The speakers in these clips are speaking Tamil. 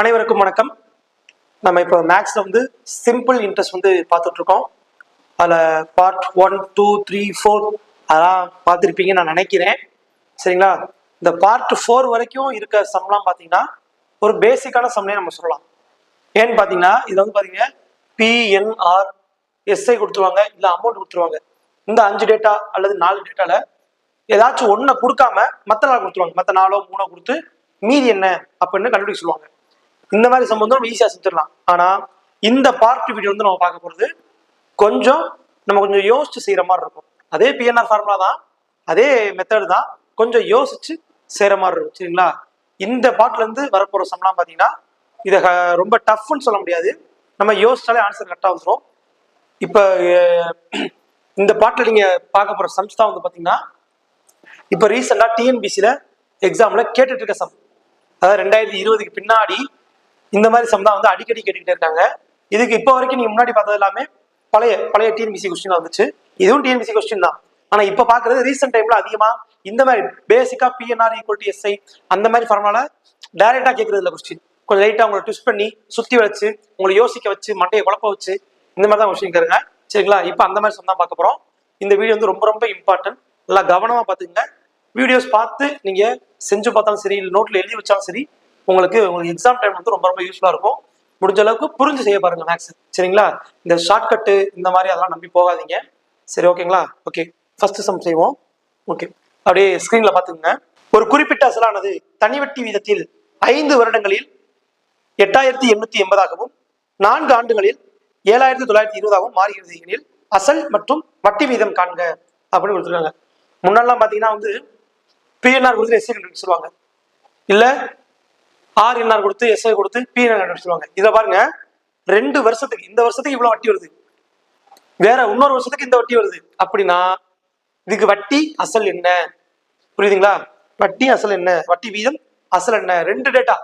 அனைவருக்கும் வணக்கம். நம்ம இப்போ மேக்ஸில் வந்து சிம்பிள் இன்ட்ரெஸ்ட் வந்து பார்த்துட்ருக்கோம். அதில் part one two three four அதெல்லாம் பார்த்துருப்பீங்கன்னு நான் நினைக்கிறேன். சரிங்களா? இந்த பார்ட் ஃபோர் வரைக்கும் இருக்க சம்லாம் பார்த்தீங்கன்னா ஒரு பேசிக்கான சம்னே நம்ம சொல்லலாம். ஏன்னு பார்த்தீங்கன்னா இது வந்து பார்த்தீங்கன்னா பிஎன்ஆர் எஸ்ஐ கொடுத்துருவாங்க இல்லை அமௌண்ட் கொடுத்துருவாங்க. இந்த அஞ்சு டேட்டா அல்லது நாலு டேட்டாவில் ஏதாச்சும் ஒன்றை கொடுக்காம மற்ற நாள் கொடுத்துருவாங்க. மற்ற நாளோ மூணோ கொடுத்து மீதி என்ன அப்படின்னு கண்டுபிடிக்க சொல்லுவாங்க. இந்த மாதிரி சம்பந்தம் நம்ம ஈஸியாக செஞ்சிடலாம். ஆனால் இந்த பார்ட் வீடியோ வந்து நம்ம பார்க்க போகிறது கொஞ்சம் நம்ம கொஞ்சம் யோசிச்சு செய்கிற மாதிரி இருக்கும். அதே பிஎன்ஆர் ஃபார்முலா தான் அதே மெத்தட் தான் கொஞ்சம் யோசிச்சு செய்கிற மாதிரி இருக்கும் சரிங்களா? இந்த பாட்டிலேருந்து வரப்போகிற சம்லாம் பார்த்தீங்கன்னா இதை க- ரொம்ப டஃப்னு சொல்ல முடியாது. நம்ம யோசிச்சாலே ஆன்சர் கரெக்டாக வந்துடும் இப்போ இந்த பாட்டில் நீங்கள் பார்க்க போகிற சம்ஸ் தான் வந்து பார்த்தீங்கன்னா இப்போ ரீசெண்டாக டிஎன்பிசியில் எக்ஸாமில் கேட்டுட்டு இருக்க சம் அதாவது ரெண்டாயிரத்தி இருபதுக்கு பின்னாடி இந்த மாதிரி சம் தான் வந்து அடிக்கடி கேட்டுக்கிட்டே இருக்காங்க. இதுக்கு இப்போ வரைக்கும் நீங்கள் முன்னாடி பார்த்தது எல்லாமே பழைய பழைய டிஎன்பிசி கொஸ்டின் வந்துச்சு. இதுவும் டிஎன்பிசி கொஸ்டின் தான். ஆனால் இப்போ பார்க்குறது ரீசெண்ட் டைமில் அதிகமாக இந்த மாதிரி பேசிக்காக பிஎன்ஆர் ஈக்குவல் டு எஸ்ஐ அந்த மாதிரி ஃபார்முலால டைரெக்டாக கேட்குறது இல்லை கொஸ்டின் கொஞ்சம் லைட்டாக உங்களை ட்விஸ்ட் பண்ணி சுற்றி வச்சு உங்களை யோசிக்க வச்சு மண்டையை குழப்ப வச்சு இந்த மாதிரி தான் கொஸ்டின் கேருங்க சரிங்களா? இப்போ அந்த மாதிரி சம் தான் பார்க்க போகிறோம் இந்த வீடியோ வந்து ரொம்ப ரொம்ப இம்பார்ட்டன்ட் நல்லா கவனமாக பார்த்துங்க வீடியோஸ் பார்த்து நீங்கள் செஞ்சு பார்த்தாலும் சரி இல்லை நோட்டில் எழுதி வச்சாலும் சரி உங்களுக்கு உங்களுக்கு எக்ஸாம் டைம் வந்து ரொம்ப ரொம்ப யூஸ்ஃபுல்லாக இருக்கும். முடிஞ்ச அளவுக்கு புரிஞ்சு செய்ய பாருங்க மேக்ஸ் சரிங்களா? இந்த ஷார்ட்கட்டு இந்த மாதிரி அதெல்லாம் நம்பி போகாதீங்க. சரி ஓகேங்களா ஓகே ஃபர்ஸ்ட் சம் செய்வோம். ஓகே அப்படியே ஸ்க்ரீனில் பார்த்துங்க ஒரு குறிப்பிட்ட அசலானது தனிவட்டி வீதத்தில் ஐந்து வருடங்களில் எட்டாயிரத்தி எண்ணூத்தி எண்பதாகவும் நான்கு ஆண்டுகளில் ஏழாயிரத்தி தொள்ளாயிரத்தி இருபதாகவும் மாறுகிறது. எனில் அசல் மற்றும் வட்டி வீதம் காண்க. அப்படின்னு கொடுத்துருக்காங்க. முன்னெல்லாம் பார்த்தீங்கன்னா வந்து பிஎன்ஆர் கொடுத்து எஸ்சி சொல்லுவாங்க. இல்ல ஆர்என்ஆர் கொடுத்து எஸ்ஐ கொடுத்து பிஎன்ஆர் சொல்லுவாங்க இதை பாருங்க. ரெண்டு வருஷத்துக்கு இந்த வருஷத்துக்கு இவ்வளவு வட்டி வருது. வேற இன்னொரு வருஷத்துக்கு இந்த வட்டி வருது. அப்படின்னா இதுக்கு வட்டி அசல் என்ன? புரியுதுங்களா? வட்டி அசல் என்ன? வட்டி வீதம் அசல் என்ன? ரெண்டு டேட்டா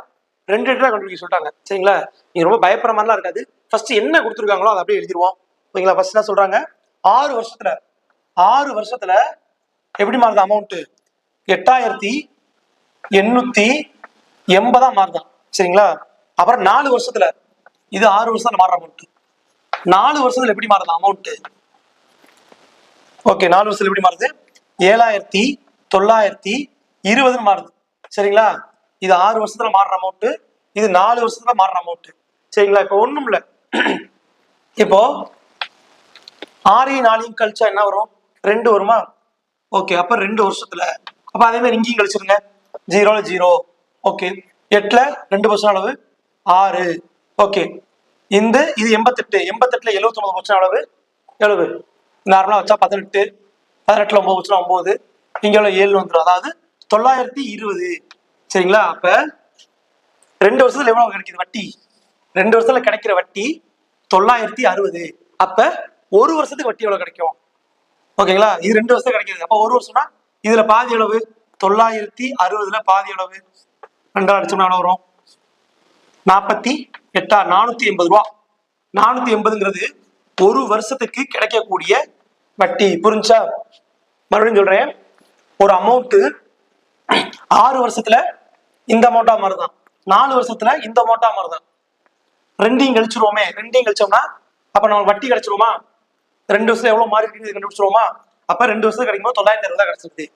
ரெண்டு டேட்டா கண்டுபிடிக்க சொல்லிட்டாங்க. சரிங்களா? நீங்க ரொம்ப பயப்படுற மாதிரிலாம் இருக்காது. ஃபர்ஸ்ட் என்ன கொடுத்துருக்காங்களோ அதை அப்படியே எழுதிருவோம் ஓகேங்களா? ஃபர்ஸ்ட் என்ன சொல்றாங்க? ஆறு வருஷத்துல ஆறு வருஷத்துல எப்படி மாறுது அமௌண்ட் எட்டாயிரத்தி எண்ணூத்தி எண்பதாம் மாறுதான் சரிங்களா? அப்புறம் நாலு வருஷத்துல இது ஆறு வருஷத்துல மாறுற அமௌண்ட் நாலு வருஷத்துல எப்படி மாறுது அமௌண்ட் ஓகே நாலு வருஷத்துல எப்படி மாறுது? ஏழாயிரத்தி தொள்ளாயிரத்தி இருபதுன்னு மாறுது. சரிங்களா? இது ஆறு வருஷத்துல மாறுற அமௌண்ட் இது நாலு வருஷத்துல மாறுற அமௌண்ட் சரிங்களா? இப்போ ஒண்ணும் இல்ல. இப்போ ஆறையும் நாளையும் கழிச்சா என்ன வரும்? ரெண்டு வருமா? ஓகே அப்ப ரெண்டு வருஷத்துல அப்ப அதே மாதிரி இங்கேயும் கழிச்சிருங்க. ஜீரோல ஜீரோ ஓகே எட்டுல ரெண்டு பர்சன்ட் அளவு. ஆறு. ஓகே இந்த இது எண்பத்தெட்டு. எண்பத்தெட்டுல எழுபத்தி ஒன்பது பர்சன்ட் அளவு. எழுபது. நார்மலா வச்சா பதினெட்டு. பதினெட்டுல ஒன்பது பர்சன்ட் ஒன்பது. இங்க உள்ள ஏழு வந்துடும் அதாவது தொள்ளாயிரத்தி இருபது. சரிங்களா? அப்ப ரெண்டு வருஷத்துல எவ்வளவு கிடைக்குது வட்டி? ரெண்டு வருஷத்துல கிடைக்கிற வட்டி தொள்ளாயிரத்தி அறுபது. அப்ப ஒரு வருஷத்துக்கு வட்டி எவ்வளவு கிடைக்கும்? ஓகேங்களா? இது ரெண்டு வருஷம் கிடைக்கிறது. அப்ப ஒரு வருஷம்னா இதுல பாதி அளவு. தொள்ளாயிரத்தி அறுபதுல பாதி அளவு. ரெண்டாவது அடிச்சோம்னா வரும் நாற்பத்தி எட்டா நானூத்தி எண்பது ரூபா. நானூத்தி எண்பதுங்கிறது ஒரு வருஷத்துக்கு கிடைக்கக்கூடிய வட்டி புரிஞ்சா மறுபடியும் சொல்றேன் ஒரு அமௌண்ட்டு ஆறு வருஷத்துல இந்த அமௌண்டா மாறுதான். நாலு வருஷத்துல இந்த அமௌண்டா மாறுதான். ரெண்டையும் கழிச்சிருவோமே. ரெண்டையும் கழிச்சோம்னா அப்ப நம்ம வட்டி கிடைச்சிருவோமா? ரெண்டு வருஷம் எவ்வளவு மாறி இருக்குன்னு கண்டுபிடிச்சிருவோமா? அப்ப ரெண்டு வருஷத்துக்கு கிடைக்கும்போது தொள்ளாயிரத்தி அறுபது தான் கிடைச்சிருக்கு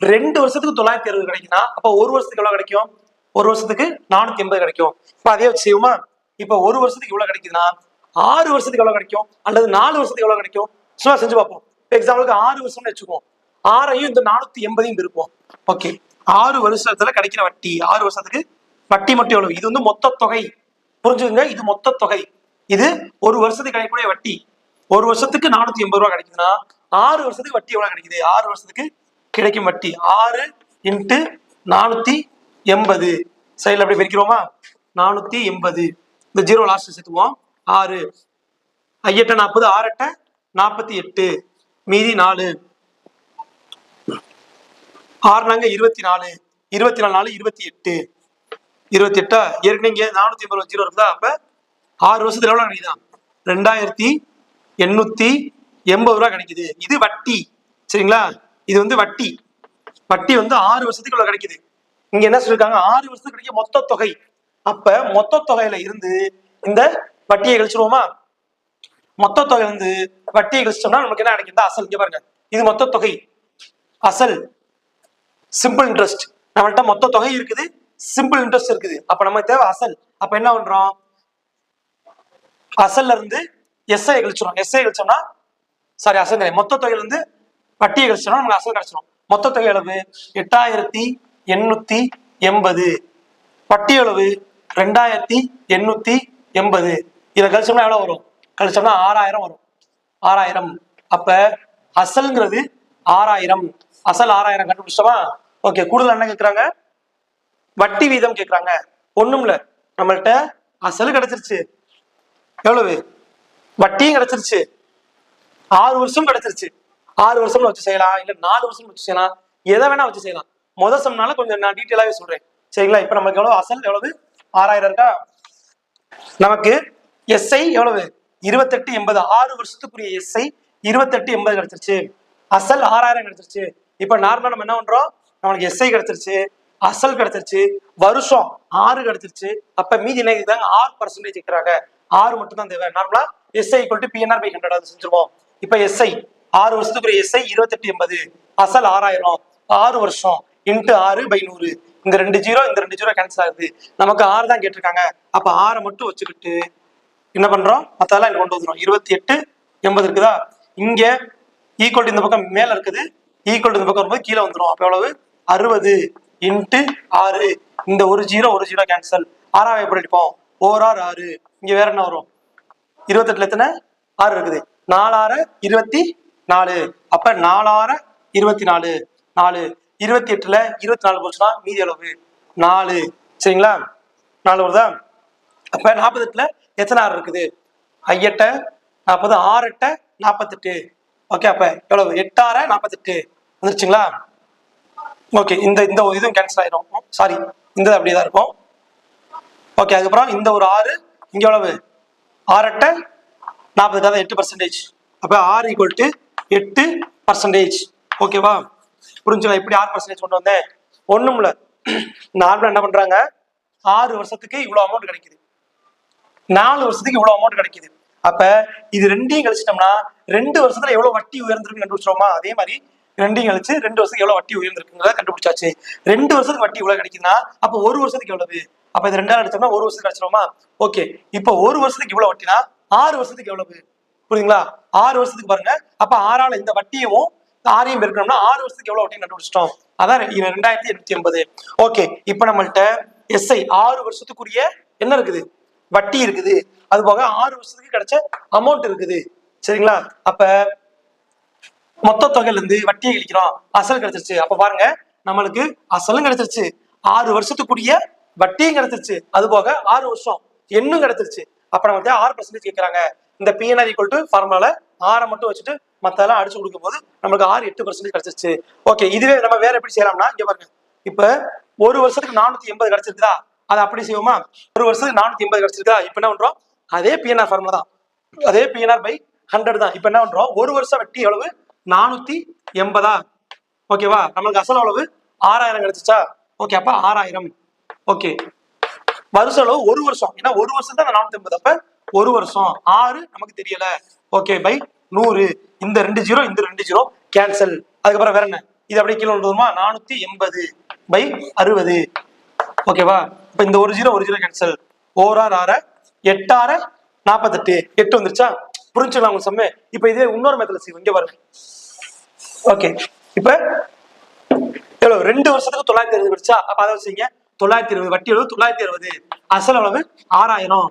ரெண்டு வருஷத்துக்கு தொள்ளாயிரத்தி அறுபது கிடைக்குன்னா அப்ப ஒரு வருஷத்துக்கு எவ்வளவு கிடைக்கும்? ஒரு வருஷத்துக்கு நானூத்தி எண்பது கிடைக்கும். இப்ப அதே வச்சு செய்வோமா? இப்ப ஒரு வருஷத்துக்கு இவ்வளவு கிடைக்குதுன்னா ஆறு வருஷத்துக்கு எவ்வளவு கிடைக்கும்? அல்லது நாலு வருஷத்துக்கு எவ்வளவு கிடைக்கும்? சும்மா செஞ்சு பார்ப்போம். எக்ஸாம்பிளுக்கு ஆறு வருஷம்னு வச்சுக்குவோம். ஆறையும் இந்த நானூத்தி எண்பதையும் இருக்கும் ஓகே ஆறு வருஷத்துல கிடைக்கிற வட்டி ஆறு வருஷத்துக்கு வட்டி மட்டும் எவ்வளவு? இது வந்து மொத்த தொகை. புரிஞ்சுக்கங்க இது மொத்த தொகை. இது ஒரு வருஷத்துக்கு கிடைக்கக்கூடிய வட்டி. ஒரு வருஷத்துக்கு நானூத்தி எண்பது ரூபா கிடைக்குதுன்னா ஆறு வருஷத்துக்கு வட்டி எவ்வளவு கிடைக்குது? ஆறு வருஷத்துக்கு கிடைக்கும் வட்டி. ஆறு இன்ட்டு நானூத்தி எண்பது. சைடில் அப்படி பிரிக்கிறோமா? நானூத்தி எண்பது. இந்த ஜீரோ லாஸ்ட் சேர்த்துவோம் ஆறு. ஐயட்ட நாற்பது ஆறட்ட நாற்பத்தி எட்டு. மீதி நாலு. ஆறு நாங்க இருபத்தி நாலு. இருபத்தி நாலு நாலு இருபத்தி எட்டு. இருபத்தி எட்டா? ஏற்கனவே இங்க நானூத்தி எண்பது ஜீரோ இருக்குதா? அப்ப ஆறு வருஷத்துல எவ்வளவு கிடைக்குதான் ரெண்டாயிரத்தி எண்ணூத்தி எண்பது ரூபா கிடைக்குது இது வட்டி. சரிங்களா? இது வந்து வட்டி. வட்டி வந்து ஆறு வருஷத்துக்கு இவ்வளவு கிடைக்குது இங்க என்ன சொல்லியிருக்காங்க ஆறு வருஷத்துக்கு கிடைக்க மொத்த தொகை. அப்ப மொத்த தொகையில இருந்து இந்த வட்டியை கழிச்சிருவோமா? மொத்த தொகையில இருந்து வட்டியை கழிச்சோம்னா நமக்கு என்ன கிடைக்கும் அசல். இங்க பாருங்க. இது மொத்த தொகை. அசல். சிம்பிள் இன்ட்ரெஸ்ட் நம்மள்ட்ட மொத்த தொகை இருக்குது. சிம்பிள் இன்ட்ரெஸ்ட் இருக்குது. அப்ப நம்ம தேவை அசல். அப்ப என்ன பண்றோம்? அசல்ல இருந்து எஸ்ஐ கழிச்சிடும் எஸ்ஐ கழிச்சோம்னா சாரி அசல் கிடையாது. மொத்த தொகையில இருந்து வட்டியை கழிச்சோம்னா நமக்கு அசல் கிடைச்சிரும். மொத்த தொகை அளவு எட்டாயிரத்தி எண்ணூத்தி எண்பது. வட்டி ரெண்டாயிரத்தி எண்ணூத்தி எண்பது. இதை கழிச்சோம்னா எவ்வளவு வரும்? கழிச்சோம்னா ஆறாயிரம் வரும். ஆறாயிரம். அப்ப அசல்ங்கிறது ஆறாயிரம். அசல் ஆறாயிரம் கண்டுபிடிச்சோமா ஓகே கூடுதல் என்ன கேக்குறாங்க? வட்டி வீதம் கேக்குறாங்க. ஒண்ணும் இல்ல. நம்மள்ட்ட அசல் கிடைச்சிருச்சு. எவ்வளவு? வட்டியும் கிடைச்சிருச்சு. ஆறு வருஷம் கிடைச்சிருச்சு. ஆறு வருஷம்னு வச்சு செய்யலாம். இல்ல நாலு வருஷம் வச்சு செய்யலாம். எதை வேணா வச்சு செய்யலாம். மொதல் சம்னால கொஞ்சம் நான் டீட்டெயிலாவே சொல்றேன். சரிங்களா? இப்ப நமக்கு எவ்வளவு அசல் எவ்வளவு ஆறாயிரம் இருக்கா? நமக்கு எஸ்ஐ எவ்வளவு? இருபத்தெட்டு எண்பது. ஆறு வருஷத்துக்குரிய எஸ்ஐ இருபத்தெட்டு எண்பது கிடைச்சிருச்சு. அசல் ஆறாயிரம் கிடைச்சிருச்சு. இப்ப நார்மலா நம்ம என்ன பண்றோம்? நம்மளுக்கு எஸ்ஐ கிடைச்சிருச்சு அசல் கிடைச்சிருச்சு வருஷம் ஆறு கிடைச்சிருச்சு. அப்ப மீதி என்ன கேக்குறாங்க ஆறு பர்சன்டேஜ் இருக்கிறாங்க ஆறு மட்டும் தான் தேவை நார்மலா SI equal to PNR by hundred அது செஞ்சிருவோம். இப்ப எஸ்ஐ ஆறு வருஷத்துக்குரிய எஸ்ஐ இருபத்தெட்டு எண்பது. அசல் ஆறாயிரம். ஆறு வருஷம் இன்ட்டு ஆறு பை நூறு. இந்த ரெண்டு ஜீரோ இந்த ரெண்டு ஜீரோ கேன்சல் ஆகுது. நமக்கு ஆறு தான் கேட்டிருக்காங்க. அப்ப ஆறை மட்டும் வச்சுக்கிட்டு என்ன பண்றோம்? மத்ததெல்லாம் இங்க கொண்டு வந்துடும் இருபத்தி எட்டு எண்பது இருக்குதா? இங்க ஈக்குவல் இந்த பக்கம் மேல இருக்குது. ஈக்குவல் இந்த பக்கம் வரும்போது கீழே வந்துடும் அப்ப எவ்வளவு? அறுபது இன்ட்டு ஆறு. இந்த ஒரு ஜீரோ ஒரு ஜீரோ கேன்சல் ஆறாவது எப்படி அடிப்போம்? ஓர் ஆறு ஆறு. இங்க வேற என்ன வரும்? இருபத்தெட்டுல எத்தனை? ஆறு இருக்குது. நாலாற இருபத்தி நாலு. அப்ப நாலாற இருபத்தி நாலு. நாலு. இருபத்தி எட்டுல இருபத்தி நாலு போச்சுன்னா மீதி அளவு நாலு. சரிங்களா? நாலு வருதா? அப்ப நாற்பத்தெட்டுல எத்தனை ஆறு இருக்குது? ஐயட்ட நாற்பது ஆறு எட்ட நாற்பத்தெட்டு. ஓகே அப்ப எவ்வளவு? எட்டாற நாற்பத்தெட்டு? வந்துருச்சுங்களா? ஓகே இந்த இந்த ஒரு இதுவும் கேன்சல் ஆயிரும். சாரி இந்த அப்படியே தான் இருக்கும். ஓகே அதுக்கப்புறம் இந்த ஒரு ஆறு இங்க எவ்வளவு? ஆறு எட்ட நாற்பது எட்டு பர்சன்டேஜ் அப்ப ஆறு ஈக்குவல் டு எட்டு பர்சன்டேஜ் ஓகேவா? புரிஞ்சுங்களா? இப்படி ஆறு பர்சன்டேஜ் கொண்டு வந்தேன். ஒண்ணும் இல்ல. நார்மலா என்ன பண்றாங்க? ஆறு வருஷத்துக்கு இவ்வளவு அமௌண்ட் கிடைக்குது. நாலு வருஷத்துக்கு இவ்வளவு அமௌண்ட் கிடைக்குது. அப்ப இது ரெண்டையும் கழிச்சிட்டோம்னா ரெண்டு வருஷத்துல எவ்வளவு வட்டி உயர்ந்திருக்கு கண்டுபிடிச்சோமா அதே மாதிரி ரெண்டையும் கழிச்சு ரெண்டு வருஷத்துக்கு எவ்வளவு வட்டி உயர்ந்திருக்குங்கிறத கண்டுபிடிச்சாச்சு. ரெண்டு வருஷத்துக்கு வட்டி இவ்வளவு கிடைக்குதுன்னா அப்ப ஒரு வருஷத்துக்கு எவ்வளவு? அப்ப இது ரெண்டாவது அடிச்சோம்னா ஒரு வருஷத்துக்கு அடிச்சிரோமா ஓகே. இப்போ ஒரு வருஷத்துக்கு இவ்வளவு வட்டினா ஆறு வருஷத்துக்கு எவ்வளவு? புரியுதுங்களா? ஆறு வருஷத்துக்கு பாருங்க. அப்ப ஆறால இந்த வட்டியும் ஆறையும் பெருக்கணும்னா ஆறு வருஷத்துக்கு எவ்வளவு வட்டின்னு கண்டுபிடிச்சிட்டோம். அதான் ரெண்டாயிரத்தி எண்ணூத்தி எண்பது. ஓகே இப்ப நம்மள்ட்ட எஸ்ஐ ஆறு வருஷத்துக்குரிய என்ன இருக்குது? வட்டி இருக்குது. அது போக ஆறு வருஷத்துக்கு கிடைச்ச அமௌண்ட் இருக்குது. சரிங்களா? அப்ப மொத்த தொகையில இருந்து வட்டியை கழிக்கிறோம். அசல் கிடைச்சிருச்சு. அப்ப பாருங்க நம்மளுக்கு அசலும் கிடைச்சிருச்சு. ஆறு வருஷத்துக்குரிய வட்டியும் கிடைச்சிருச்சு. அது போக ஆறு வருஷம் எண்ணும் கிடைச்சிருச்சு. அப்ப நம்ம ஆறு பர்சன்டேஜ் கேட்கிறாங்க இந்த பிஎன்ஆர் ஈக்குவல் டு ஃபார்முலால ஆறை மட்டும் வச்சுட்டு மத்ததெல்லாம் அடிச்சு கொடுக்கும் போது நம்மளுக்கு ஆறு எட்டு பர்சன்டேஜ் கிடைச்சிருச்சு. ஓகே இதுவே நம்ம வேற எப்படி செய்யலாம்னா இங்க பாருங்க. இப்ப ஒரு வருஷத்துக்கு நானூத்தி எண்பது கிடைச்சிருக்குதா? அதை அப்படி செய்வோமா? ஒரு வருஷத்துக்கு நானூத்தி எண்பது கிடைச்சிருக்கா இப்ப என்ன பண்றோம்? அதே பிஎன்ஆர் ஃபார்முலா தான். அதே பிஎன்ஆர் பை ஹண்ட்ரட் தான். இப்ப என்ன பண்றோம்? ஒரு வருஷம் வட்டி எவ்வளவு நானூத்தி எண்பதா? ஓகேவா நம்மளுக்கு அசல் அளவு ஆறாயிரம் கிடைச்சிச்சா? ஓகே அப்ப ஆறாயிரம். ஓகே வருஷ அளவு ஒரு வருஷம். ஏன்னா ஒரு வருஷம் தான் நானூத்தி எண்பது. அப்ப ஒரு வருஷம். ஆறு நமக்கு தெரியல. ஓகே பை நூறு. இந்த ரெண்டு ஜீரோ இந்த ரெண்டு ஜீரோ கேன்சல் அதுக்கப்புறம் வேற என்ன? இது அப்படியே கீழே கொண்டு வருமா? நானூத்தி எண்பது பை அறுபது. ஓகேவா இப்ப இந்த ஒரு ஜீரோ ஒரு ஜீரோ கேன்சல் ஓரார் ஆற எட்டார நாற்பத்தெட்டு. எட்டு வந்துருச்சா? புரிஞ்சுக்கலாம் உங்களுக்கு செம்ம? இப்ப இதே இன்னொரு மெத்தட்ல செய்வோம் இங்க பாருங்க. ஓகே இப்ப எவ்வளவு? ரெண்டு வருஷத்துக்கு தொள்ளாயிரத்தி அறுபது படிச்சா? அப்ப அதை வச்சுங்க தொள்ளாயிரத்தி இருபது வட்டி அளவு தொள்ளாயிரத்தி அறுபது. அசல் அளவு ஆறாயிரம்.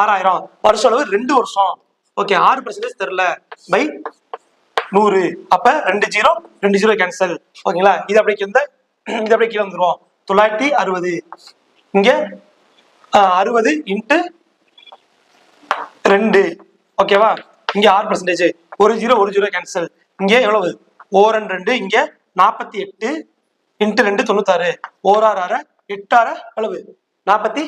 ஆறாயிரம். வருஷம் அளவு ரெண்டு வருஷம். ஓகே ஆறு பர்சன்டேஜ் தெரியல. பை நூறு. அப்ப ரெண்டு ஜீரோ ரெண்டு ஜீரோ கேன்சல் ஓகேங்களா இது அப்படியே கீழே இது அப்படியே கீழே வந்துடும் தொள்ளாயிரத்தி அறுபது. இங்க அறுபது இன்ட்டு ரெண்டு. ஓகேவா இங்க ஆறு பர்சன்டேஜ் ஒரு ஜீரோ ஒரு ஜீரோ கேன்சல் இங்க எவ்வளவு? ஓர் அண்ட் ரெண்டு. இங்க நாற்பத்தி எட்டு இன்ட்டு ரெண்டு தொண்ணூத்தாறு. ஓராறு ஆறு எட்டாறு அளவு நாற்பத்தி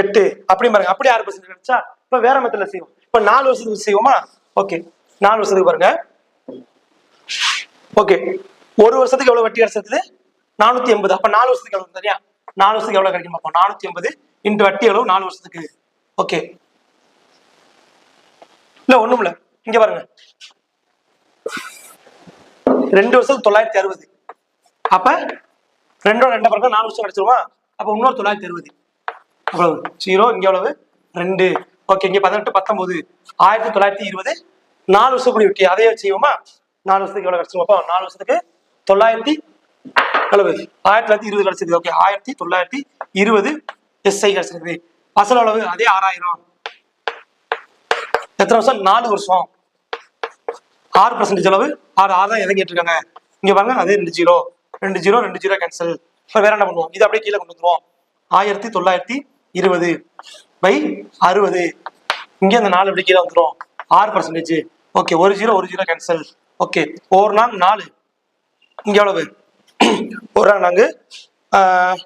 எட்டு. அப்படி பாருங்க. அப்படி ஆறு பர்சன்ட் கிடைச்சா இப்ப வேற மெத்தட்ல செய்வோம். இப்ப நாலு வருஷத்துக்கு செய்வோமா? ஓகே நாலு வருஷத்துக்கு பாருங்க. ஓகே ஒரு வருஷத்துக்கு எவ்வளவு வட்டி கிடைச்சது? நானூத்தி எண்பது. அப்ப நாலு வருஷத்துக்கு எவ்வளவு சரியா நாலு வருஷத்துக்கு எவ்வளவு கிடைக்கும்? பார்ப்போம் நானூத்தி எண்பது இன்ட்டு வட்டி எவ்வளவு? நாலு வருஷத்துக்கு. ஓகே இல்ல ஒண்ணும் இல்ல. இங்க பாருங்க. ரெண்டு வருஷத்துக்கு தொள்ளாயிரத்தி அறுபது. அப்ப ரெண்டோட ரெண்டு பிறகு நாலு வருஷம் கிடைச்சிருமா? அப்ப இன்னொரு தொள்ளாயிரத்தி அறுபது. அவ்வளவு ஜீரோ இங்க எவ்வளவு? ரெண்டு. ஓகே இங்க பதினெட்டு பத்தொன்பது. ஆயிரத்தி தொள்ளாயிரத்தி இருபது. நாலு வருஷம் கூடி விட்டு அதையே செய்வோமா நாலு வருஷத்துக்கு எவ்வளவு கிடைச்சிருவோம் அப்போ நாலு வருஷத்துக்கு தொள்ளாயிரத்தி எவ்வளவு ஆயிரத்தி தொள்ளாயிரத்தி இருபது கிடைச்சிருக்கு ஓகே ஆயிரத்தி தொள்ளாயிரத்தி இருபது எஸ்ஐ கிடைச்சிருக்கு அசல் அளவு அதே ஆறாயிரம். எத்தனை வருஷம்? நாலு வருஷம். ஆறு பர்சன்டேஜ் அளவு? ஆறு ஆறு தான் இறங்கிட்டு இருக்காங்க இங்க பாருங்க அதே ரெண்டு ஜீரோ ரெண்டு ஜீரோ ரெண்டு ஜீரோ கேன்சல் இப்போ வேற என்ன பண்ணுவோம்? இது அப்படியே கீழே கொண்டு வந்துருவோம். ஆயிரத்தி தொள்ளாயிரத்தி இருபது பை அறுபது. இங்கே அந்த நாலு இப்படி கீழே வந்துரும். ஆறு பர்சன்டேஜ் ஓகே ஒரு ஜீரோ ஒரு ஜீரோ கேன்சல் ஓகே ஒரு நாள் நாலு. இங்க எவ்வளவு? ஒரு நாள் நான்கு ஆஹ்,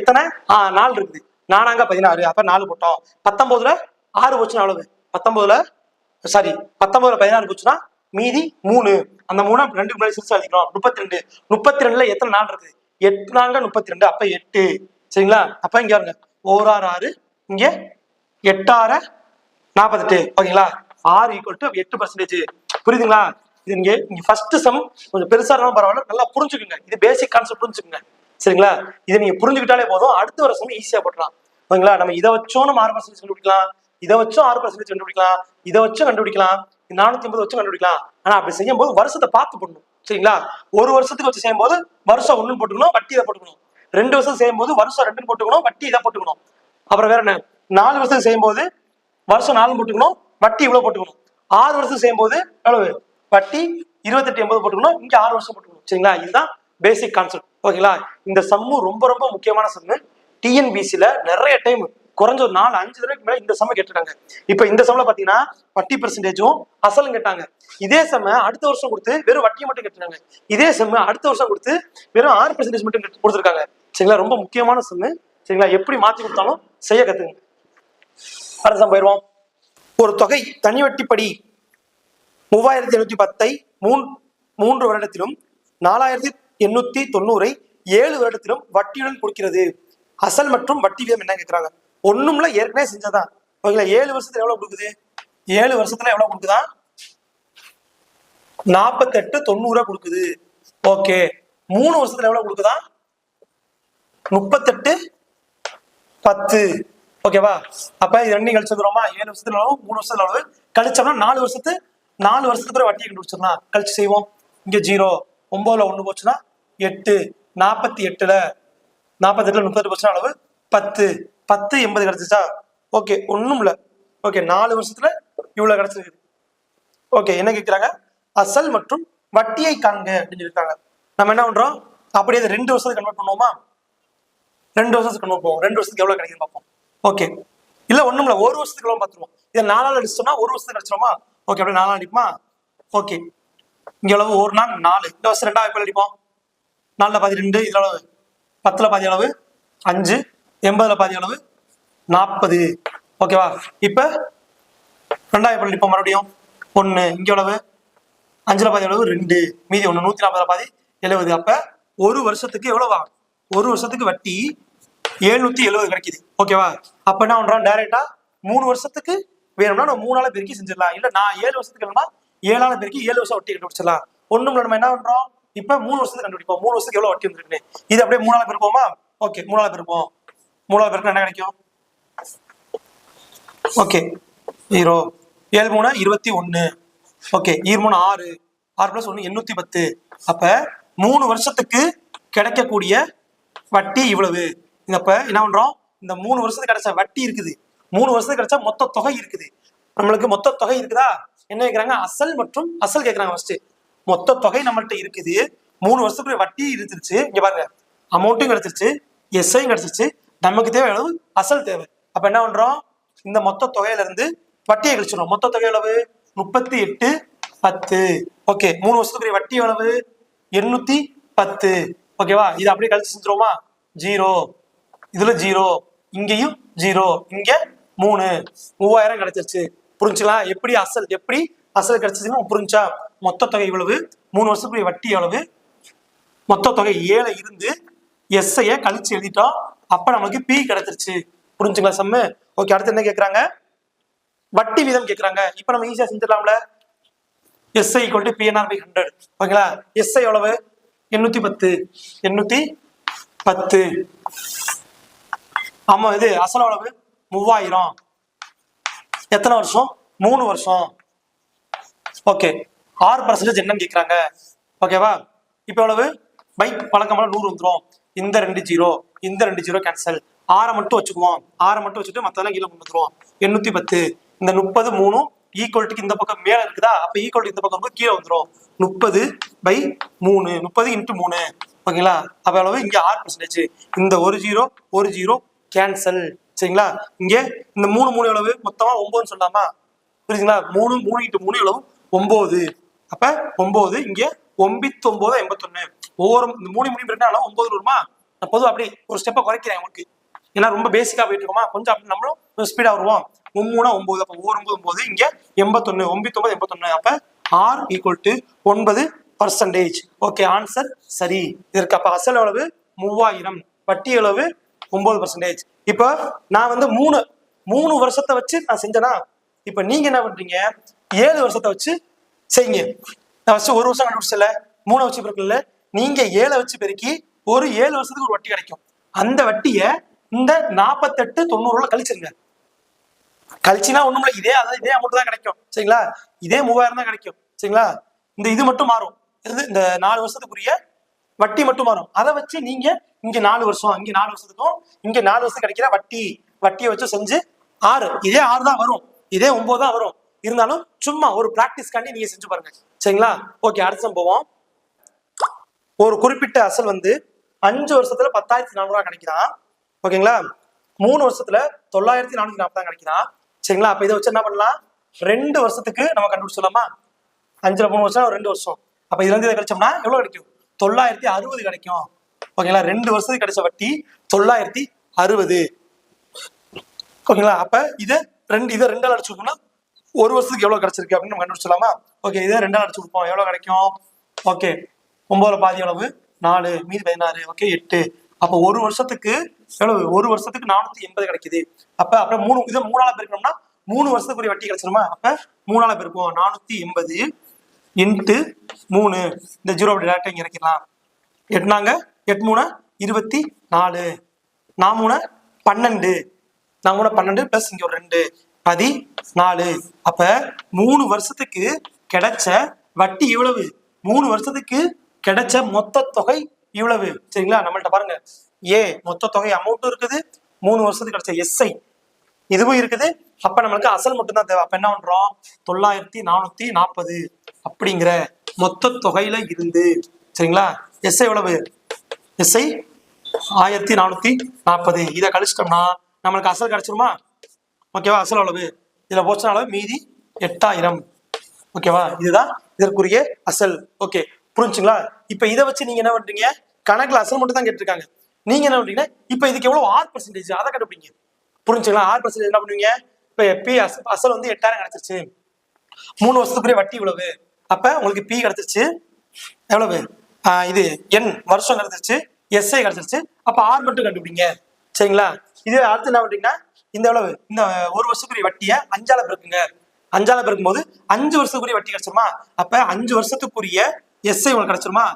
எத்தனை? ஆ நாலு இருக்குது. நானாங்க பதினாறு. அப்ப நாலு போட்டோம். பத்தொம்போதுல ஆறு போச்சுன்னா எவ்வளவு? பத்தொம்போதுல சாரி பத்தொன்பதுல பதினாறு போச்சுன்னா மீதி மூணு. அந்த மூணு ரெண்டு முன்னாடி சிறுசு அழிக்கிறோம். முப்பத்தி ரெண்டு. முப்பத்தி ரெண்டுல எத்தனை நாள் இருக்குது? எட்டு நாங்க முப்பத்தி ரெண்டு. அப்ப எட்டு. சரிங்களா? அப்ப இங்க வருங்க ஓராறு ஆறு இங்க எட்டாறு நாற்பத்தெட்டு. ஓகேங்களா? ஆறு ஈக்குவல் டு எட்டு பர்சன்டேஜ் புரியுதுங்களா? இது இங்க இங்க ஃபர்ஸ்ட் சம் கொஞ்சம் பெருசா இருந்தாலும் பரவாயில்ல நல்லா புரிஞ்சுக்குங்க. இது பேசிக் கான்செப்ட் புரிஞ்சுக்குங்க. சரிங்களா? இதை நீங்க புரிஞ்சுக்கிட்டாலே போதும். அடுத்த வர சம் ஈஸியா போட்டுலாம் ஓகேங்களா? நம்ம இதை வச்சும் நம்ம ஆறு பர்சன்டேஜ் கண்டுபிடிக்கலாம். இதை வச்சும் ஆறு பர்சன்டேஜ் கண்டுபிடிக்கலாம். இதை வச்சும் கண்டுபிடிக்கலாம். நானூத்தி ஐம்பது வச்சும் கண்டுபிடிக்கலாம். ஆனா அப்படி செய்யும் போது வருஷத்தை பார்த்து பண்ணணும் சரிங்களா? ஒரு வருஷத்துக்கு வச்சு செய்யும் போது வருஷம் ஒன்றுன்னு போட்டுக்கணும் வட்டியை போட்டுக்கணும். ரெண்டு வருஷம் செய்யும் போது வருஷம் ரெண்டுன்னு போட்டுக்கணும் வட்டி இதை போட்டுக்கணும். அப்புறம் வேற என்ன? நாலு வருஷம் செய்யும் போது வருஷம் நாலு போட்டுக்கணும் வட்டி இவ்வளவு போட்டுக்கணும். ஆறு வருஷம் செய்யும் போது எவ்வளவு? வட்டி இருபத்தெட்டு எண்பது போட்டுக்கணும் இங்க ஆறு வருஷம் போட்டுக்கணும். சரிங்களா? இதுதான் பேசிக் கான்செப்ட் ஓகேங்களா? இந்த சம்மு ரொம்ப ரொம்ப முக்கியமான சம்மு டிஎன்பிசியில நிறைய டைம் குறைஞ்ச ஒரு நாலு அஞ்சு தடவைக்கு மேல இந்த சம்ம கேட்டுட்டாங்க இப்ப இந்த சம்மில் பாத்தீங்கன்னா வட்டி பெர்சன்டேஜும் அசலும் கேட்டாங்க. இதே செம்ம அடுத்த வருஷம் கொடுத்து வெறும் வட்டியை மட்டும் கேட்டுருக்காங்க. இதே செம்ம அடுத்த வருஷம் கொடுத்து வெறும் ஆறு பெர்சன்டேஜ் மட்டும் கொடுத்துருக்காங்க. சரிங்களா? ரொம்ப முக்கியமான சொன்னு சரிங்களா? எப்படி மாற்றி கொடுத்தாலும் செய்ய கற்றுங்க அடுத்த போயிடுவோம். ஒரு தொகை தனி வட்டிப்படி மூவாயிரத்தி எழுநூத்தி பத்தை மூன் மூன்று வருடத்திலும் நாலாயிரத்தி எண்ணூத்தி தொண்ணூறை ஏழு வருடத்திலும் வட்டியுடன் கொடுக்கிறது. அசல் மற்றும் வட்டி வீதம் என்ன கேட்குறாங்க ஒண்ணும்ல ஏற்கனவே செஞ்சதான் ஓகேங்களா? ஏழு வருஷத்துல எவ்வளவு கொடுக்குது? ஏழு வருஷத்துல எவ்வளவு கொடுக்குதா? நாற்பத்தெட்டு தொண்ணூறா கொடுக்குது. ஓகே. மூணு வருஷத்துல எவ்வளவு கொடுக்குதா? முப்பத்தெட்டு பத்து. ஓகேவா? அப்ப இது ரெண்டையும் கழிச்சிருக்கிறோமா ஏழு வருஷத்துல அளவு மூணு வருஷத்துல அளவு. கழிச்சோம்னா நாலு வருஷத்து நாலு வருஷத்துக்கு வட்டியை கண்டுபிடிச்சிடலாம். கழிச்சு செய்வோம். இங்க ஜீரோ. ஒன்பதுல ஒண்ணு போச்சுன்னா எட்டு. நாற்பத்தி எட்டுல நாற்பத்தெட்டுல முப்பத்தெட்டு போச்சுன்னா அளவு பத்து. பத்து எண்பது கிடைச்சிச்சா? ஓகே ஒன்றும் இல்லை. ஓகே நாலு வருஷத்துல இவ்வளோ கிடைச்சிருக்கு ஓகே என்ன கேட்குறாங்க? அசல் மற்றும் வட்டியை காண்க அப்படின்னு சொல்லியிருக்காங்க நம்ம என்ன பண்றோம்? அப்படியே ரெண்டு வருஷத்துக்கு கன்வெர்ட் பண்ணுவோமா? ரெண்டு வருஷத்துக்கு கன்வெர்ட் போவோம். ரெண்டு வருஷத்துக்கு எவ்வளவு கிடைக்கும் பார்ப்போம். ஓகே இல்ல ஒண்ணும் இல்ல. ஒரு வருஷத்துக்கு எவ்வளவு பார்த்துருவோம். இதை நாலாள் அடிச்சோம்னா ஒரு வருஷத்துக்கு அடிச்சோமா ஓகே அப்படியே நாலாள் அடிப்போமா? ஓகே இங்க எவ்வளவு ஒரு நாள் நாலு. இந்த வருஷம் ரெண்டாவது எப்போ அடிப்போம்? நாலுல பாதி ரெண்டு இதுல அளவு பத்துல பாதி அளவு அஞ்சு எண்பதுல பாதி அளவு நாற்பது. ஓகேவா இப்ப ரெண்டாவது எப்போ அடிப்போம் மறுபடியும்? ஒண்ணு. இங்க எவ்வளவு அஞ்சுல பாதி அளவு ரெண்டு. மீதி ஒண்ணு நூத்தி நாற்பதுல பாதி எழுபது. அப்ப ஒரு வருஷத்துக்கு எவ்வளவா ஒரு வருஷத்துக்கு வட்டி எழுநூத்தி எழுபது கிடைக்குது. ஓகேவா அப்ப என்ன பண்றோம்? டைரக்டா மூணு வருஷத்துக்கு வேணும்னா நம்ம மூணால பெருக்கி செஞ்சிடலாம். இல்ல நான் ஏழு வருஷத்துக்கு வேணும்னா ஏழால பெருக்கி ஏழு வருஷம் வட்டி கண்டுபிடிச்சிடலாம். ஒண்ணும் நம்ம என்ன பண்றோம்? இப்ப மூணு வருஷத்துக்கு கண்டுபிடிப்போம். மூணு வருஷத்துக்கு எவ்வளவு வட்டி வந்துருக்குன்னு. இது அப்படியே மூணால பெருப்போமா ஓகே மூணால பெருப்போம். மூணால பெருக்கு என்ன கிடைக்கும்? ஓகே ஜீரோ ஏழு மூணு இருபத்தி ஒன்னு ஓகே ஈர் மூணு ஆறு. ஆறு பிளஸ் ஒன்று எண்ணூத்தி பத்து. அப்ப மூணு வருஷத்துக்கு கிடைக்கக்கூடிய வட்டி இவ்வளவு. இந்த அப்ப என்ன பண்றோம்? இந்த மூணு வருஷத்துக்கு கிடைச்ச வட்டி இருக்குது. மூணு வருஷத்துக்கு கிடைச்ச மொத்த தொகை இருக்குது. நம்மளுக்கு மொத்த தொகை இருக்குதா? என்ன கேக்குறாங்க? அசல் மற்றும் அசல் கேட்கறாங்க ஃபர்ஸ்ட் மொத்த தொகை நம்மள்ட்ட இருக்குது. மூணு வருஷத்துக்கு வட்டி இருந்துருச்சு இங்க பாருங்க. அமௌண்ட்டும் கிடைச்சிருச்சு. எஸ்ஐயும் கிடைச்சிருச்சு. நமக்கு தேவை எவ்வளவு அசல் தேவை. அப்ப என்ன பண்றோம்? இந்த மொத்த தொகையில இருந்து வட்டியை கழிச்சிடும் மொத்த தொகை எவ்வளவு? முப்பத்தி எட்டு பத்து. ஓகே மூணு வருஷத்துக்குரிய வட்டி எவ்வளவு? எண்ணூத்தி பத்து. ஓகேவா? இது அப்படியே கழிச்சு செஞ்சிருவோமா? ஜீரோ. இதுல ஜீரோ. இங்கேயும் ஜீரோ. இங்க மூணு. மூவாயிரம் கிடைச்சிருச்சு. புரிஞ்சுங்களா? எப்படி அசல் எப்படி அசல் கிடைச்சதுன்னு புரிஞ்சா? மொத்த தொகை இவ்வளவு மூணு வருஷத்துக்குரிய வட்டி எவ்வளவு? மொத்த தொகை ஏழை இருந்து எஸ்ஐய கழிச்சு எழுதிட்டோம். அப்ப நம்மளுக்கு பி கிடைச்சிருச்சு. புரிஞ்சுங்களா சம்மு? ஓகே அடுத்து என்ன கேட்கறாங்க வட்டி வீதம் கேட்கறாங்க இப்ப நம்ம ஈஸியா செஞ்சிடலாம்ல. SI equal to PNR by hundred ஓகேங்களா? எஸ்ஐ எவ்வளவு? எண்ணூத்தி பத்து எண்ணூத்தி பத்து. ஆமா இது அசல் அளவு மூவாயிரம். எத்தனை வருஷம்? மூணு வருஷம். ஓகே. ஆறு பர்சன்டேஜ் என்னன்னு கேட்குறாங்க ஓகேவா? இப்போ எவ்வளவு? பைக் பழக்கமான நூறு வந்துடும் இந்த ரெண்டு ஜீரோ இந்த ரெண்டு ஜீரோ கேன்சல் ஆறை மட்டும் வச்சுக்குவோம். ஆறை மட்டும் வச்சுட்டு மத்தெல்லாம் கீழே கொண்டு வந்துருவோம். எண்ணூத்தி பத்து. இந்த முப்பது மூணும் E ஈக்குவல்ட்டுக்கு இந்த பக்கம் மேல இருக்குதா? அப்ப e ஈக்குவல் இந்த பக்கம் கீழே வந்துரும். முப்பது பை மூணு. முப்பது இன்ட்டு மூணு. ஓகேங்களா? அப்ப அளவு இங்க ஆறு பர்சன்டேஜ் இந்த ஒரு ஜீரோ ஒரு ஜீரோ கேன்சல் சரிங்களா? இங்க இந்த மூணு மூணு எவ்வளவு மொத்தமா ஒன்பதுன்னு சொல்லாமா? புரியுதுங்களா? மூணு மூணு இன்ட்டு மூணு எவ்வளவு ஒன்பது அப்ப ஒன்பது இங்க ஒம்பித்து ஒன்பது எண்பத்தொன்னு. ஒவ்வொரு இந்த மூணு மூணு ரெண்டு ஒன்பது வருமா? நான் பொதுவாக அப்படி ஒரு ஸ்டெப்பை குறைக்கிறேன் உங்களுக்கு. ஏன்னா ரொம்ப பேசிக்கா போயிட்டு இருக்கோமா? கொஞ்சம் அப்படி நம்மளும் ஸ்பீடா வருவோம். மும்மூணா ஒன்பது. அப்ப ஒவ்வொரு ஒன்பது ஒன்பது இங்க எண்பத்தொன்னு ஒன்பத்தொன்பது எண்பத்தொன்னு. அப்ப ஆர் ஈக்குவல் டு ஒன்பது பர்சன்டேஜ் ஓகே ஆன்சர் சரி. இதற்கு அப்ப அசல் அளவு மூவாயிரம். வட்டி அளவு ஒன்பது பர்சன்டேஜ் இப்போ நான் வந்து மூணு மூணு வருஷத்தை வச்சு நான் செஞ்சேனா? இப்போ நீங்க என்ன பண்றீங்க? ஏழு வருஷத்தை வச்சு செய்யுங்க. நான் வச்சு ஒரு வருஷம் கண்டுபிடிச்சல மூணு வச்சு பிறக்கல நீங்க ஏழை வச்சு பெருக்கி ஒரு ஏழு வருஷத்துக்கு ஒரு வட்டி கிடைக்கும். அந்த வட்டியை இந்த நாற்பத்தெட்டு தொண்ணூறுல கழிச்சிருங்க. கழிச்சுனா ஒண்ணும் இல்லை. இதே அதாவது இதே அமௌண்ட் தான் கிடைக்கும். சரிங்களா? இதே மூவாயிரம் தான் கிடைக்கும். சரிங்களா? இந்த இது மட்டும் மாறும். இது இந்த நாலு வருஷத்துக்குரிய வட்டி மட்டும் மாறும். அதை வச்சு நீங்க இங்க நாலு வருஷம் இங்க நாலு வருஷத்துக்கும் இங்க நாலு வருஷம் கிடைக்கிற வட்டி வட்டியை வச்சு செஞ்சு ஆறு. இதே ஆறு தான் வரும். இதே ஒன்பது தான் வரும். இருந்தாலும் சும்மா ஒரு பிராக்டிஸ்க்காண்டி நீங்க செஞ்சு பாருங்க. சரிங்களா? ஓகே அடுத்த போவோம். ஒரு குறிப்பிட்ட அசல் வந்து அஞ்சு வருஷத்துல பத்தாயிரத்தி நானூறுவா கிடைக்கிறான் ஓகேங்களா மூணு வருஷத்துல தொள்ளாயிரத்தி நானூத்தி நாற்பது கிடைக்கிறான் சரிங்களா? அப்ப இதை வச்சு என்ன பண்ணலாம்? ரெண்டு வருஷத்துக்கு நம்ம கண்டுபிடிச்சலாமா அஞ்சுல மூணு வருஷம் ரெண்டு வருஷம். அப்ப இதுல இருந்து இதை கிடைச்சோம்னா எவ்வளவு கிடைக்கும்? தொள்ளாயிரத்தி அறுபது கிடைக்கும். ஓகேங்களா ரெண்டு வருஷத்துக்கு கிடைச்ச வட்டி தொள்ளாயிரத்தி அறுபது. ஓகேங்களா அப்ப இதை ரெண்டு இதை ரெண்டால் அடிச்சு கொடுக்கணும்னா ஒரு வருஷத்துக்கு எவ்வளவு கிடைச்சிருக்கு அப்படின்னு நம்ம கண்டுபிடிச்சலாமா ஓகே இதை ரெண்டால் அடிச்சு கொடுப்போம். எவ்வளவு கிடைக்கும்? ஓகே ஒன்பதுல பாதி அளவு நாலு. மீதி பதினாறு. ஓகே எட்டு. அப்போ ஒரு வருஷத்துக்கு எவ்வளவு? ஒரு வருஷத்துக்கு நானூத்தி எண்பது கிடைக்குது. அப்ப அப்புறம் மூணு இதை மூணால பெருக்கணும்னா மூணு வருஷத்துக்குரிய வட்டி கிடைச்சிருமா? அப்ப மூணால பெருக்குவோம். நானூத்தி எண்பது இன்ட்டு மூணு. இந்த ஜீரோ அப்படி டேரக்டா இங்க இறக்கிடலாம். எட்னாங்க எட்டு மூணு இருபத்தி நாலு நான் மூணு பன்னெண்டு. நான் மூணு பன்னெண்டு பிளஸ் இங்க ஒரு ரெண்டு. பதி நாலு அப்ப மூணு வருஷத்துக்கு கிடைச்ச வட்டி எவ்வளவு? மூணு வருஷத்துக்கு கிடைச்ச மொத்த தொகை இவ்வளவு. சரிங்களா? நம்மள்ட்ட பாருங்க. ஏ மொத்த தொகை அமௌண்ட்டும் இருக்குது. மூணு வருஷத்துக்கு கிடைச்ச எஸ்ஐ இதுவும் இருக்குது. அப்ப நம்மளுக்கு அசல் மட்டும்தான் தேவை. அப்ப என்ன பண்றோம்? தொள்ளாயிரத்தி நானூத்தி நாற்பது அப்படிங்கிற மொத்த தொகையில இருந்து சரிங்களா? எஸ்ஐ எவ்வளவு? எஸ்ஐ ஆயிரத்தி நானூத்தி நாற்பது இதை கழிச்சிட்டோம்னா நம்மளுக்கு அசல் கிடைச்சிருமா? ஓகேவா? அசல் அளவு இதுல போச்சனால மீதி எட்டாயிரம். ஓகேவா? இதுதான் இதற்குரிய அசல். ஓகே. புரிஞ்சுங்களா? இப்ப இதை வச்சு நீங்க என்ன பண்றீங்க? கணக்குல அசல் மட்டும் தான் கேட்டிருக்காங்க. நீங்க என்ன பண்றீங்க இப்ப இதுக்கு எவ்வளவு ஆறு பர்சன்டேஜ் அதை கண்டுபிடிங்க. புரிஞ்சுங்களா? ஆறு பர்சன்டேஜ் என்ன பண்ணுவீங்க? இப்ப பி அசல் அசல் வந்து எட்டாயிரம் கிடைச்சிருச்சு. மூணு வருஷத்துக்குரிய வட்டி இவ்வளவு. அப்ப உங்களுக்கு பி கிடைச்சிருச்சு. எவ்வளவு? இது என் வருஷம் கிடைச்சிருச்சு. எஸ்ஐ கிடைச்சிருச்சு. அப்ப ஆர் மட்டும் கண்டுபிடிங்க. சரிங்களா? இது அடுத்து என்ன பண்றீங்கன்னா இந்த எவ்வளவு? இந்த ஒரு வருஷத்துக்குரிய வட்டியை அஞ்சால பெருக்குங்க. அஞ்சால பெருக்கும் போது அஞ்சு வருஷத்துக்குரிய வட்டி கிடைச்சிருமா? அப்ப அஞ்சு வருஷத்துக்குரிய எஸ்ஐ உங்களுக்கு கிடைச்சிருமா?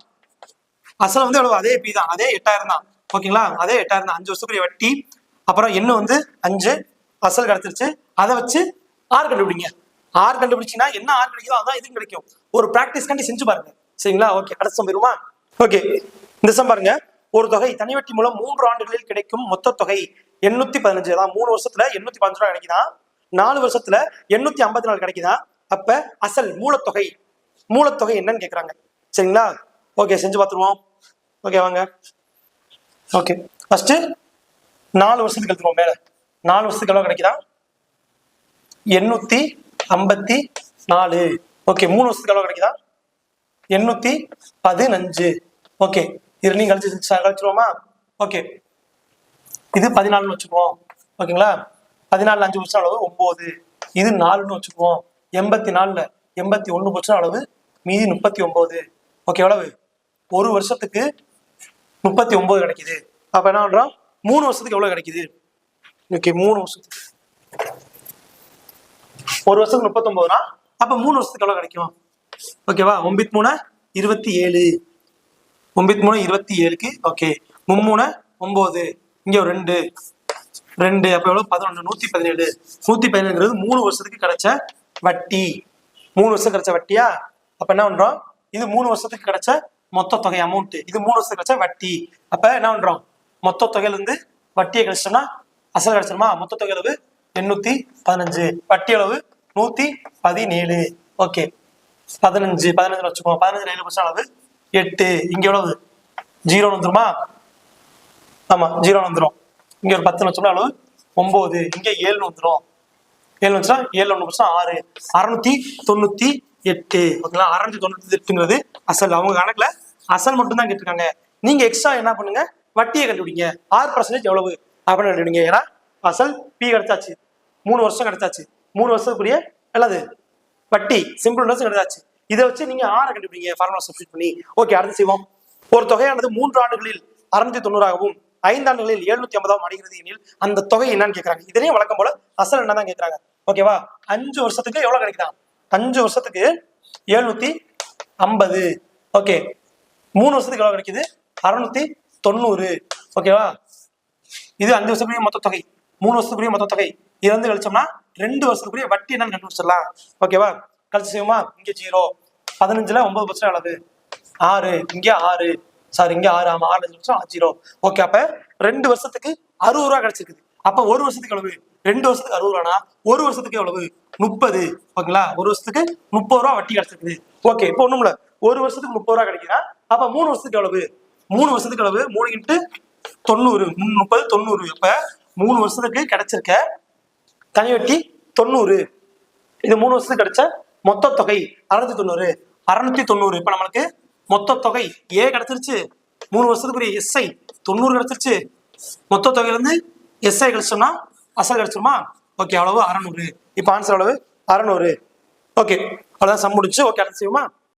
அசல் வந்து எவ்வளவு? அதே பி தான். அதே எட்டாயிரம் தான். ஓகேங்களா? அதே எட்டாயிரம் தான். அஞ்சு வருஷத்துக்குரிய வட்டி. அப்புறம் இன்னும் வந்து அஞ்சு. அசல் கிடைச்சிருச்சு. அதை வச்சு ஆறு கண்டுபிடிங்க. ஆறு கண்டுபிடிச்சிங்கன்னா என்ன ஆறு கிடைக்குதோ அதான் இதுவும் கிடைக்கும். ஒரு பிராக்டிஸ் கண்டி செஞ்சு பாருங்க. சரிங்களா? ஓகே. அடுத்த சம் வருமா ஓகே. இந்த சம் பாருங்க. ஒரு தொகை. தனி வட்டி மூலம் மூன்று ஆண்டுகளில் கிடைக்கும் மொத்த தொகை எண்ணூத்தி பதினஞ்சு. அதான் மூணு வருஷத்துல எண்ணூத்தி பதினஞ்சு ரூபா கிடைக்குதான் நாலு வருஷத்துல எண்ணூத்தி ஐம்பத்தி நாலு கிடைக்குதா? அப்ப அசல் மூலத்தொகை. மூலத்தொகை என்னன்னு கேக்குறாங்க. சரிங்களா? ஓகே செஞ்சு பார்த்துருவோம் ஓகே வாங்க. ஓகே ஃபஸ்ட்டு நாலு வருஷத்துக்கு எடுத்துருவோம் மேலே. நாலு வருஷத்துக்கு எவ்வளோ கிடைக்குதா? எண்ணூற்றி ஐம்பத்தி நாலு. ஓகே மூணு வருஷத்துக்கு எவ்வளோ கிடைக்குதா? எண்ணூற்றி பதினஞ்சு. ஓகே இது கழிச்சு கழிச்சிருவோமா? ஓகே இது பதினாலுன்னு வச்சுக்குவோம். ஓகேங்களா பதினாலு அஞ்சு வருஷம் அளவு ஒம்பது இது நாலுன்னு வச்சுக்குவோம். எண்பத்தி நாலில் எண்பத்தி ஒன்று வருஷம் அளவு மீதி முப்பத்தி ஒம்பது ஓகே எவ்வளவு? ஒரு வருஷத்துக்கு முப்பத்தி ஒன்பது கிடைக்குது. அப்ப என்ன பண்றோம்? மூணு வருஷத்துக்கு எவ்வளவு கிடைக்குது? ஓகே மூணு வருஷத்துக்கு. ஒரு வருஷத்துக்கு முப்பத்தொன்பதுனா அப்ப மூணு வருஷத்துக்கு எவ்வளவு கிடைக்கும்? ஓகேவா ஒம்பித் மூணு இருபத்தி ஏழு. ஒம்பித் மூணு இருபத்தி ஏழுக்கு ஓகே மும்மூணு ஒன்பது. இங்க ஒரு ரெண்டு. ரெண்டு அப்ப எவ்வளவு? பதினொன்று. நூத்தி பதினேழு. நூத்தி பதினேழுங்கிறது மூணு வருஷத்துக்கு கிடைச்ச வட்டி. மூணு வருஷம் கிடைச்ச வட்டியா? அப்ப என்ன பண்றோம்? இது மூணு வருஷத்துக்கு கிடைச்ச மொத்த தொகை அமௌண்ட் இது மூணு வருஷத்துக்கு கிடைச்ச வட்டி. அப்ப என்ன பண்றோம்? மொத்த தொகையில இருந்து வட்டியை கிடைச்சோம்னா அசல் கிடைச்சோமா மொத்த தொகை அளவு எண்ணூத்தி பதினஞ்சு. வட்டி அளவு நூத்தி பதினேழு. ஓகே பதினஞ்சு பதினஞ்சு வச்சுக்கோ பதினஞ்சு ஏழு பர்சன்ட் அளவு எட்டு. இங்க எவ்வளவு? ஜீரோ வந்துருமா? ஆமா ஜீரோ வந்துடும் இங்க ஒரு பத்து லட்சம் அளவு ஒன்பது. இங்க ஏழு வந்துடும் ஏழு வந்துச்சுன்னா ஏழு ஒன்று பர்சன்ட் ஆறு. அறுநூத்தி தொண்ணூத்தி எட்டு ஓகேங்களா? அறுநூத்தி தொண்ணூத்தி எட்டுங்கிறது அசல். அவங்க கணக்குல அசல் மட்டும் தான் கேட்டிருக்காங்க. நீங்க எக்ஸ்ட்ரா என்ன பண்ணுங்க? வட்டியை கண்டுபிடிங்க. ஆறு பர்சன்டேஜ் எவ்வளவு? அப்படின்னு கண்டுபிடிங்க ஏன்னா அசல் பி கிடைச்சாச்சு. மூணு வருஷம் கிடைச்சாச்சு. மூணு வருஷத்துக்குரிய அல்லது வட்டி. சிம்பிள் வருஷம் கிடைச்சாச்சு. இதை வச்சு நீங்க ஆறை கண்டுபிடிங்க. ஃபார்முலா சப்ஸ்டிட் பண்ணி. ஓகே அடுத்து செய்வோம். ஒரு தொகையானது மூன்று ஆண்டுகளில் அறுநூத்தி தொண்ணூறாகவும் ஐந்து ஆண்டுகளில் எழுநூத்தி ஐம்பதாகவும் அடைகிறது எனில் அந்த தொகை என்னன்னு கேட்கறாங்க இதுலயும் வழக்கம் போல அசல் என்னதான் கேட்கறாங்க ஓகேவா அஞ்சு வருஷத்துக்கு எவ்வளவு கிடைக்குதாம் அஞ்சு வருஷத்துக்கு எழுநூத்தி ஐம்பது. ஓகே மூணு வருஷத்துக்கு எவ்வளவு கிடைக்குது? அறுநூத்தி தொண்ணூறு. ஓகேவா இது அஞ்சு வருஷத்துக்குரிய மொத்த தொகை. மூணு வருஷத்துக்குரிய மொத்த தொகை. இது வந்து கழிச்சோம்னா ரெண்டு வருஷத்துக்குரிய வட்டி என்னன்னு கண்டுபிடிச்சிடலாம். ஓகேவா கழிச்சு செய்வோமா? இங்க ஜீரோ பதினஞ்சுல ஒன்பது பர்சன்ட் அளவு. ஆறு. இங்க ஆறு. சார் இங்க ஆறு. ஆமா ஆறு லட்சம் ஜீரோ ஓகே அப்ப ரெண்டு வருஷத்துக்கு அறுபது ரூபா கிடைச்சிருக்குது. அப்ப ஒரு வருஷத்துக்கு எவ்வளவு? ரெண்டு வருஷத்துக்கு அறுபது ரூபானா? ஒரு வருஷத்துக்கு எவ்வளவு? முப்பது. ஓகேங்களா? ஒரு வருஷத்துக்கு முப்பது ரூபா வட்டி கிடைச்சிருக்குது. ஓகே இப்போ ஒண்ணுமில்ல ஒரு வருஷத்துக்கு முப்பது ரூபா கிடைக்குதா? அப்ப மூணு வருஷத்துக்கு எவ்வளவு? மூணு வருஷத்துக்கு எவ்வளவு? மூணு இன்ட்டு தொண்ணூறு. முப்பது தொண்ணூறு. இப்ப மூணு வருஷத்துக்கு கிடைச்சிருக்க தனி வட்டி தொண்ணூறு. இது மூணு வருஷத்துக்கு கிடைச்ச மொத்த தொகை அறுநூத்தி தொண்ணூறு. அறுநூத்தி தொண்ணூறு. இப்ப நம்மளுக்கு மொத்த தொகை ஏ கிடைச்சிருச்சு. மூணு வருஷத்துக்குரிய எஸ்ஐ தொண்ணூறு கிடைச்சிருச்சு. மொத்த தொகையில இருந்து எஸ்ஐ கிடைச்சோம்னா அசல் கிடைச்சிருமா? ஓகே அவ்வளவு அறநூறு. இப்போ ஆன்சர் அவ்வளவு? அறநூறு. ஓகே அவ்வளோதான் சம் முடிச்சு ஓகே அடுத்து செய்வோமா?